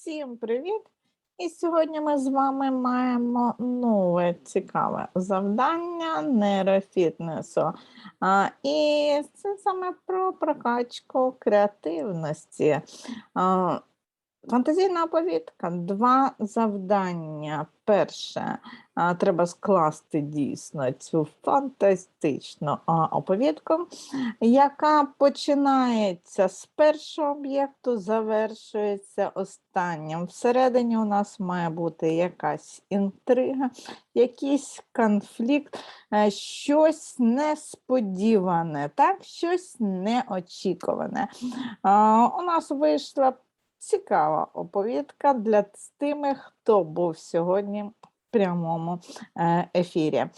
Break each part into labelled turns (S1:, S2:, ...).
S1: Всім привіт! І сьогодні ми з вами маємо нове цікаве завдання нейрофітнесу. А, і це саме про прокачку креативності. А, Фантазійна оповідка, два завдання. Перше, а, треба скласти дійсно цю фантастичну а, оповідку, яка починається з першого об'єкту, завершується останнім. Всередині у нас має бути якась інтрига, якийсь конфлікт, е, щось несподіване, так? щось неочікуване. А, У нас вийшла цікава оповідка для тими, хто був сьогодні прямому е, ефірі. Е,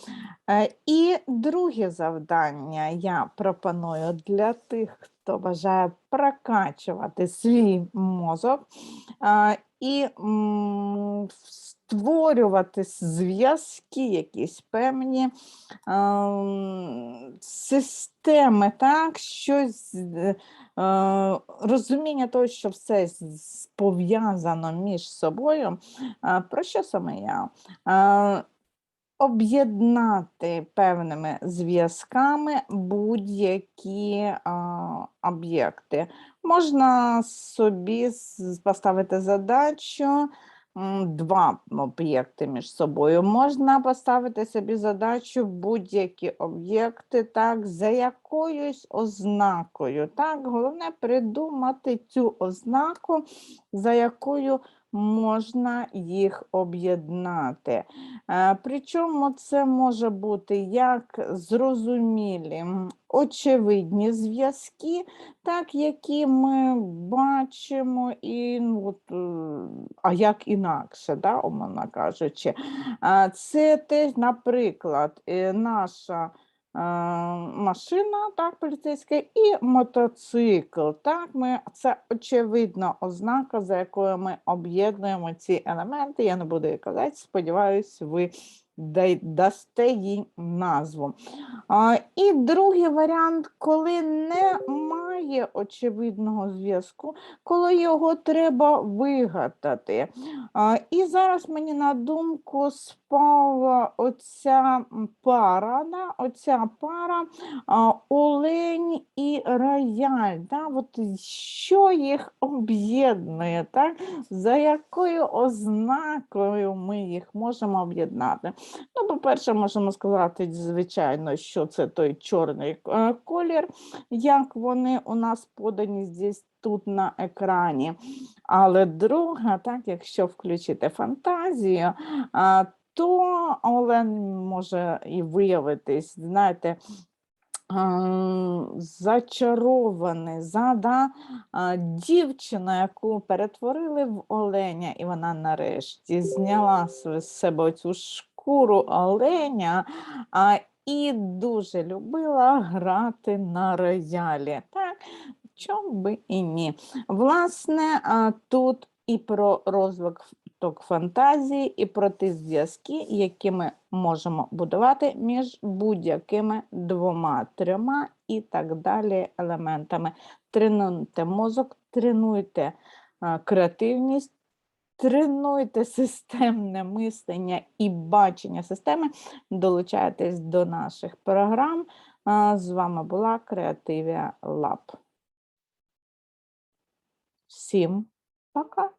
S1: І друге завдання я пропоную для тих, хто бажає прокачувати свій мозок е, і створювати зв'язки, якісь певні ем, системи, так, щось е, е, розуміння того, що все пов'язано між собою. Про що саме я? Об'єднати певними зв'язками будь-які об'єкти. Можна собі поставити задачу два об'єкти між собою. Можна поставити собі задачу будь-які об'єкти, так, за якоюсь ознакою. Так, головне придумати цю ознаку, за якою можна їх об'єднати. Е, Причому це може бути як зрозумілі, очевидні зв'язки, так, які ми бачимо, і ну, от, е, а як інакше, да, умовно кажучи. Це теж, наприклад, е, наша е, машина, так, поліцейська, і мотоцикл. Так, ми, це очевидна ознака, за якою ми об'єднуємо ці елементи. Я не буду її казати, сподіваюсь, ви дасте їй назву. А, І другий варіант, коли немає очевидного зв'язку, коли його треба вигадати. І зараз мені на думку спала оця пара, да, оця пара олень і рояль. Да, от що їх об'єднує, так? за якою ознакою ми їх можемо об'єднати? Ну, по-перше, можемо сказати, звичайно, що це той чорний е, колір, як вони у нас подані здесь тут на екрані. Але друга, так, якщо включити фантазію, то Олен може і виявитись, знаєте, зачарований, зада дівчина, яку перетворили в оленя, і вона нарешті зняла з себе цю шкуру оленя. І дуже любила грати на роялі. Так, чому би і ні. Власне, тут і про розвиток фантазії, і про ті зв'язки, які ми можемо будувати між будь-якими двома, трьома і так далі елементами. Тренуйте мозок, тренуйте креативність. Тренуйте системне мислення і бачення системи, долучайтесь до наших програм. З вами була Креативія Лаб. Всім пока!